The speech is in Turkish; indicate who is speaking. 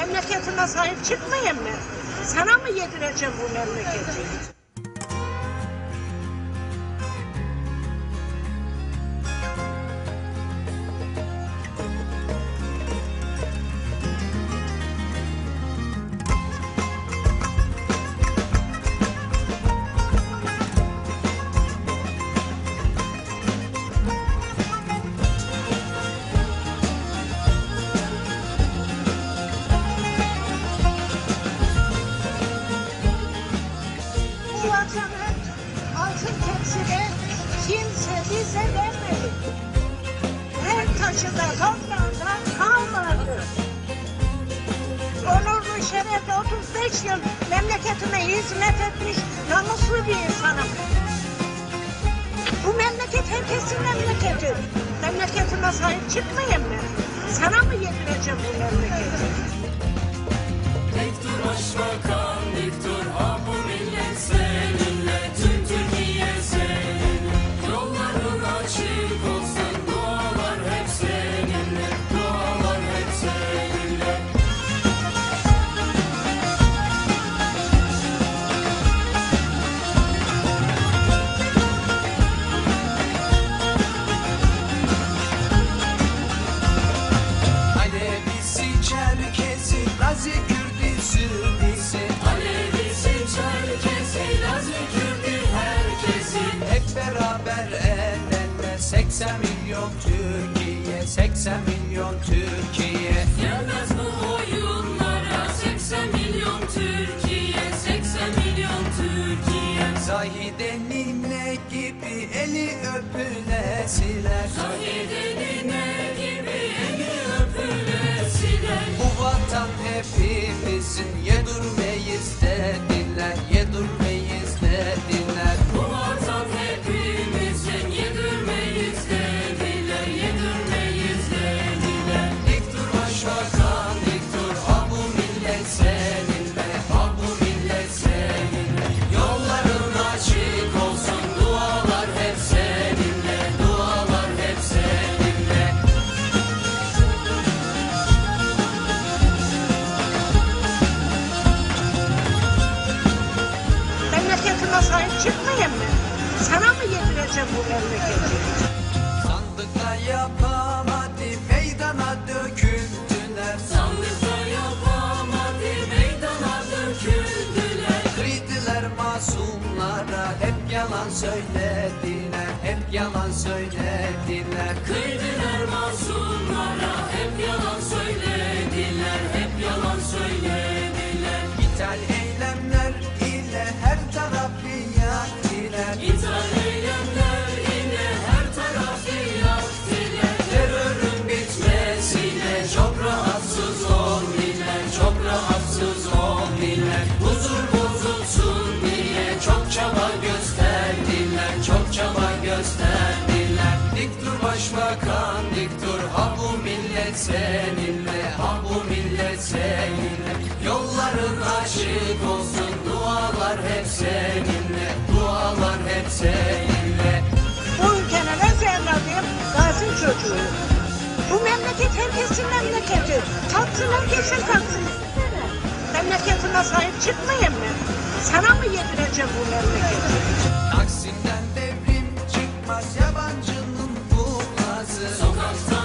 Speaker 1: Memleketime sahip çıkmayayım mı? Sana mı yedireceğim bu memleketi? Bize vermedi. Her taşıda toprağında kan vardı. Onurlu şerefli 35 yıl memleketime hizmet etmiş namuslu bir insanım. Bu memleket herkesin memleketi. Memleketime sahip çıkmayayım mı? Sana mı yedireceğim
Speaker 2: Çerkezi, Lazi, Kürdü, Sürdisi
Speaker 3: Alevisi, Çerkesi, Lazı.
Speaker 2: Hep beraber el ele 80 milyon Türkiye 80 milyon Türkiye
Speaker 3: Gelmez bu oyunlara 80 milyon Türkiye, 80 milyon Türkiye.
Speaker 2: Zahide nine gibi eli öpülesiler
Speaker 3: Zahidine gibi eli.
Speaker 2: Bu vatan hepimizin
Speaker 3: bu
Speaker 1: memleketi?
Speaker 2: Sandıkta yapamadı Meydana döküldüler
Speaker 3: Sandıkta yapamadı, meydana döküldüler.
Speaker 2: Kıydılar masumlara Hep yalan söylediler Hep yalan söylediler
Speaker 3: Kıydılar masumlara, hep yalan söylediler, hep yalan söylediler.
Speaker 2: İthal eylemler seninle Ha bu millet seninle Yolların açık olsun Dualar hep seninle Dualar hep seninle
Speaker 1: Bu ülkenin öz evladıyım, gazi çocuğu. Bu memleket herkesin memleketi. Tatsın herkesin tatsın. Memleketime sahip çıkmayayım mı? Sana mı yedireceğim bu memleketi?
Speaker 2: Taksim'den devrim çıkmaz Yabancının bulmazı
Speaker 3: Sokaktan